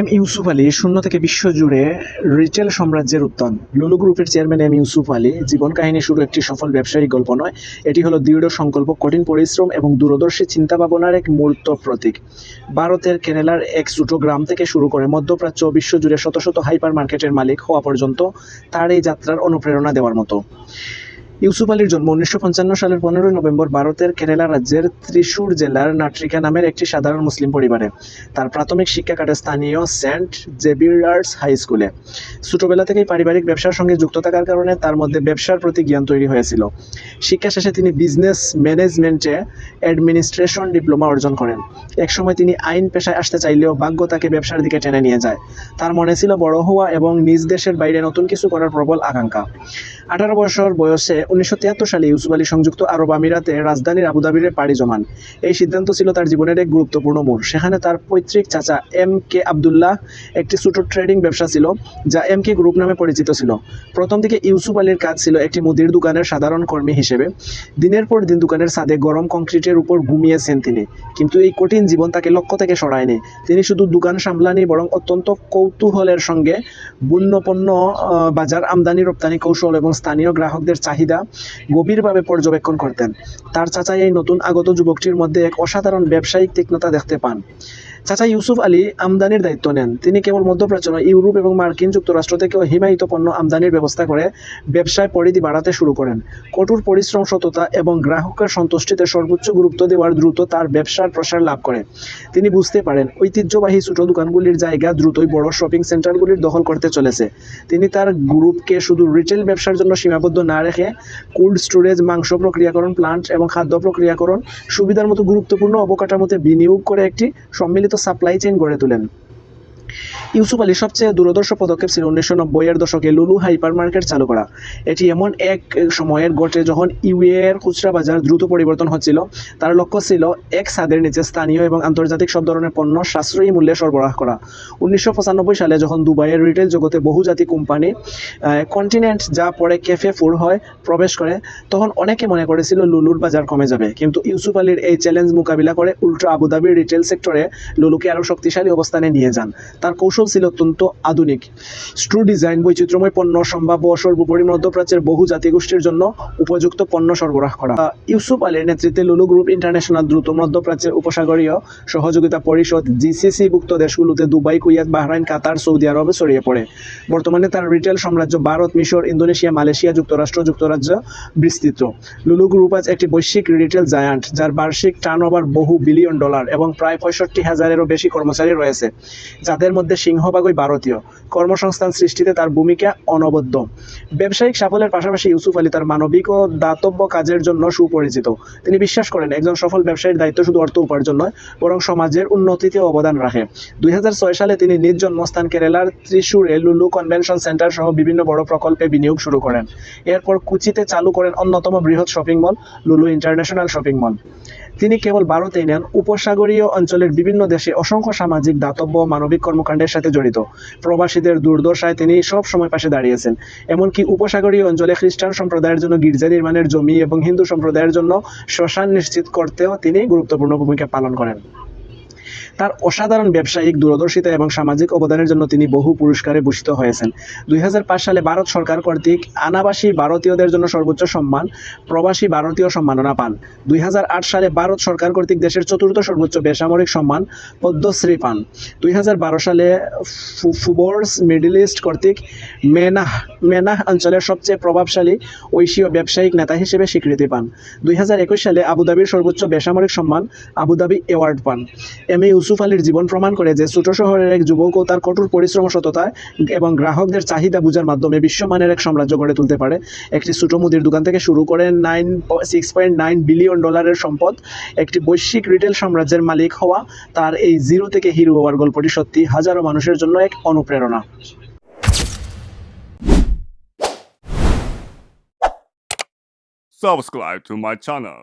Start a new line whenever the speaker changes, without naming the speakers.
M Yusuff Ali শূন্য থেকে বিশ্ব জুড়ে রিটেল সাম্রাজ্যের উত্থান। লুলু গ্রুপের চেয়ারম্যান এম ইউসুফ আলী জীবন কাহিনী শুরু একটি সফল ব্যবসায়িক গল্প নয়, এটি হলো দৃঢ় সংকল্প, কঠিন পরিশ্রম এবং দূরদর্শী চিন্তা ভাবনার এক মূর্ত প্রতীক। ভারতের কেরালার এক ছোট গ্রাম থেকে শুরু করে মধ্যপ্রাচ্য ও বিশ্ব জুড়ে শত শত হাইপার মার্কেটের মালিক হওয়া পর্যন্ত তার এই যাত্রার অনুপ্রেরণা দেওয়ার মতো। ইউসুফ আলীর জন্ম উনিশশো পঞ্চান্ন সালের পনেরোই নভেম্বর ভারতের কেরালা রাজ্যের ত্রিশূর জেলার নাট্রিকা নামের একটি সাধারণ মুসলিম পরিবারে। তার প্রাথমিক শিক্ষা কাটে স্থানীয় সেন্ট জেভিয়ার্স হাই স্কুলে। ছোটবেলা থেকেই পারিবারিক ব্যবসার সঙ্গে যুক্ত থাকার কারণে তার মধ্যে ব্যবসার প্রতি জ্ঞান তৈরি হয়েছিল। শিক্ষা শেষে তিনি বিজনেস ম্যানেজমেন্টে অ্যাডমিনিস্ট্রেশন ডিপ্লোমা অর্জন করেন। একসময় তিনি আইন পেশায় আসতে চাইলেও ভাগ্য তাকে ব্যবসার দিকে টেনে নিয়ে যায়। তার মনে ছিল বড় হওয়া এবং নিজ দেশের বাইরে নতুন কিছু করার প্রবল আকাঙ্ক্ষা। আঠারো বছর বয়সে উনিশশো তিয়াত্তর সালে ইউসুফ আলী সংযুক্ত আরব আমিরাতে রাজধানীর আবুধাবিরে পাড়ি জমান। এই সিদ্ধান্ত ছিল তার জীবনের এক গুরুত্বপূর্ণ মোড়। সেখানে তার পৈতৃক চাচা এম কে আবদুল্লাহ একটি ছোট ট্রেডিং ব্যবসা ছিল, যা এম কে গ্রুপ নামে পরিচিত ছিল। প্রথম দিকে ইউসুফ আলীর কাজ ছিল একটি মুদির দোকানের সাধারণ কর্মী হিসেবে। দিনের পর দিন দোকানের ছাদে গরম কংক্রিটের উপর ঘুমিয়েছেন তিনি। কিন্তু এই কঠিন জীবন তাকে লক্ষ্য থেকে সরায়নি। তিনি শুধু দোকান সামলানি বরং অত্যন্ত কৌতূহলের সঙ্গে বন্যপণ্য বাজার আমদানি, রপ্তানি কৌশল এবং স্থানীয় গ্রাহকদের চাহিদা গভীরভাবে পর্যবেক্ষণ করতেন। তার চাচা এই নতুন আগত যুবকটির মধ্যে এক অসাধারণ ব্যবসায়িক তীক্ষ্ণতা দেখতে পান। চাচা ইউসুফ আলী আমদানির দায়িত্ব নেন। তিনি কেবল মধ্যপ্রাচ্য ইউরোপ এবং মার্কিন যুক্তরাষ্ট্র থেকেও হিমায়িত পণ্য আমদানির ব্যবস্থা করে ব্যবসায় পরিধি বাড়াতে শুরু করেন। কঠোর পরিশ্রম, সততা এবং গ্রাহকের সন্তুষ্টিতে সর্বোচ্চ গুরুত্ব দেওয়ার দ্রুত তার ব্যবসার প্রসার লাভ করে। তিনি বুঝতে পারেন, ঐতিহ্যবাহী ছোট দোকানগুলির জায়গা দ্রুতই বড় শপিং সেন্টারগুলির দখল করতে চলেছে। তিনি তার গ্রুপকে শুধু রিটেল ব্যবসার জন্য সীমাবদ্ধ না রেখে কোল্ড স্টোরেজ, মাংস প্রক্রিয়াকরণ প্লান্ট এবং খাদ্য প্রক্রিয়াকরণ সুবিধার মতো গুরুত্বপূর্ণ অবকাঠামোতে বিনিয়োগ করে একটি সম্মিলিত সাপ্লাই চেইন গড়ে তোলেন। ইউসুফ আলী সবচেয়ে দূরদর্শ পদক্ষেপ ছিল উনিশশো নব্বইয়ের দশকে লুলু হাইপার মার্কেট চালু করা। এটি এমন এক সময়ের ঘটে যখন ইউএর খুচরা বাজার দ্রুত পরিবর্তন হচ্ছিল। তার লক্ষ্য ছিল এক ছাদের নিচে স্থানীয় এবং আন্তর্জাতিক সব ধরনের পণ্য সাশ্রয়ী মূল্যে সরবরাহ করা। উনিশশো পঁচানব্বই সালে যখন দুবাইয়ের রিটেল জগতে বহুজাতিক কোম্পানি কন্টিনেন্ট যা পরে ক্যাফে ফুড হয় প্রবেশ করে, তখন অনেকে মনে করেছিল লুলুর বাজার কমে যাবে। কিন্তু ইউসুফ আলীর এই চ্যালেঞ্জ মোকাবিলা করে উল্টো আবুধাবির রিটেল সেক্টরে লুলুকে আরও শক্তিশালী অবস্থানে নিয়ে যান। তার কৌশল ছিল অত্যন্ত আধুনিক। স্ট্রু ডিজাইন বৈচিত্র্যময় পণ্য, সম্ভাব্য সর্বোপরি মধ্যপ্রাচ্যের বহু জাতিগোষ্ঠীর জন্য উপযুক্ত পণ্য সরবরাহ করা। ইউসুফ আলীর নেতৃত্বে লুলু গ্রুপ ইন্টারন্যাশনাল দ্রুত মধ্যপ্রাচ্যের উপসাগরীয় সহযোগিতা পরিষদ জিসিসি ভুক্ত দেশগুলোতে Dubai, Kuwait, Bahrain, Qatar, Saudi আরবে ছড়িয়ে পড়ে। বর্তমানে তার রিটেল সাম্রাজ্য ভারত, মিশর, ইন্দোনেশিয়া, মালয়েশিয়া যুক্তরাষ্ট্র, যুক্তরাজ্য বিস্তৃত। লুলু গ্রুপ আজ একটি বৈশ্বিক রিটেল জায়ান্ট, যার বার্ষিক টার্নওভার বহু বিলিয়ন ডলার এবং প্রায় পঁয়ষট্টি হাজারেরও বেশি কর্মচারী রয়েছে। যাদের মধ্যে সিংহভাগই ভারতীয়। কর্মসংস্থান সৃষ্টিতে তার ভূমিকা অনবদ্য। ব্যবসায়িক সাফল্যের পাশাপাশি ইউসুফ আলী তার মানবিক ও দাতব্য কাজের জন্য সুপরিচিত। তিনি বিশ্বাস করেন, একজন সফল ব্যবসায়ীর দায়িত্ব শুধু অর্থ উপার্জন নয়, বরং সমাজের উন্নতিতে অবদান রাখে। দুই সালে তিনি নিজ জন্মস্থান কেরালার ত্রিশূরে লুলু কনভেনশন সেন্টার সহ বিভিন্ন বড় প্রকল্পে বিনিয়োগ শুরু করেন। এরপর কুচিতে চালু করেন অন্যতম বৃহৎ শপিং মল, লুলু ইন্টারন্যাশনাল শপিং মল। তিনি কেবল ভারতেই নেন, উপসাগরীয় অঞ্চলের বিভিন্ন দেশে অসংখ্য সামাজিক, দাতব্য মানবিক মানবিক কর্মকাণ্ডের সাথে জড়িত। প্রবাসীদের দুর্দশায় তিনি সব সময় পাশে দাঁড়িয়েছেন। এমনকি উপসাগরীয় অঞ্চলে খ্রিস্টান সম্প্রদায়ের জন্য গির্জা নির্মাণের জমি এবং হিন্দু সম্প্রদায়ের জন্য শ্মশান নিশ্চিত করতেও তিনি গুরুত্বপূর্ণ ভূমিকা পালন করেন। তার অসাধারণ ব্যবসায়িক দূরদর্শিতা এবং সামাজিক অবদানের জন্য তিনি বহু পুরস্কারে ভূষিত হয়েছেন। দুই হাজার পাঁচ সালে ভারত সরকার কর্তৃক আনাবাসী ভারতীয়দের জন্য সর্বোচ্চ সম্মান, প্রবাসী ভারতীয় সম্মাননা পান। দুই হাজার আট সালে ভারত সরকার কর্তৃক দেশের চতুর্থ সর্বোচ্চ বেসামরিক সম্মান, পদ্মশ্রী পান। দুই হাজার বারো সালে ফুবোর্স মিডল ইস্ট কর্তৃক মেনাহ মেনাহ অঞ্চলের সবচেয়ে প্রভাবশালী ঐশীয় ব্যবসায়িক নেতা হিসেবে স্বীকৃতি পান। দুই হাজার একুশ সালে আবুধাবির সর্বোচ্চ বেসামরিক সম্মান, আবুধাবি অ্যাওয়ার্ড পান। এম এ ইউসুফ আলীর জীবন প্রমাণ করে যে ছোট শহরের এক যুবক তার কঠোর পরিশ্রম ও সততায় এবং গ্রাহকদের চাহিদা বোঝার মাধ্যমে বিশ্বমানের এক সাম্রাজ্য গড়ে তুলতে পারে একটি ছোট মুদির দোকান থেকে শুরু করে nine six point nine billion ডলারের সম্পদ, একটি বৈশ্বিক রিটেল সাম্রাজ্যের মালিক হওয়া, তার এই জিরো থেকে হিরো হওয়ার গল্পটি সত্যি হাজারো মানুষের জন্য এক অনুপ্রেরণা
Subscribe to my channel.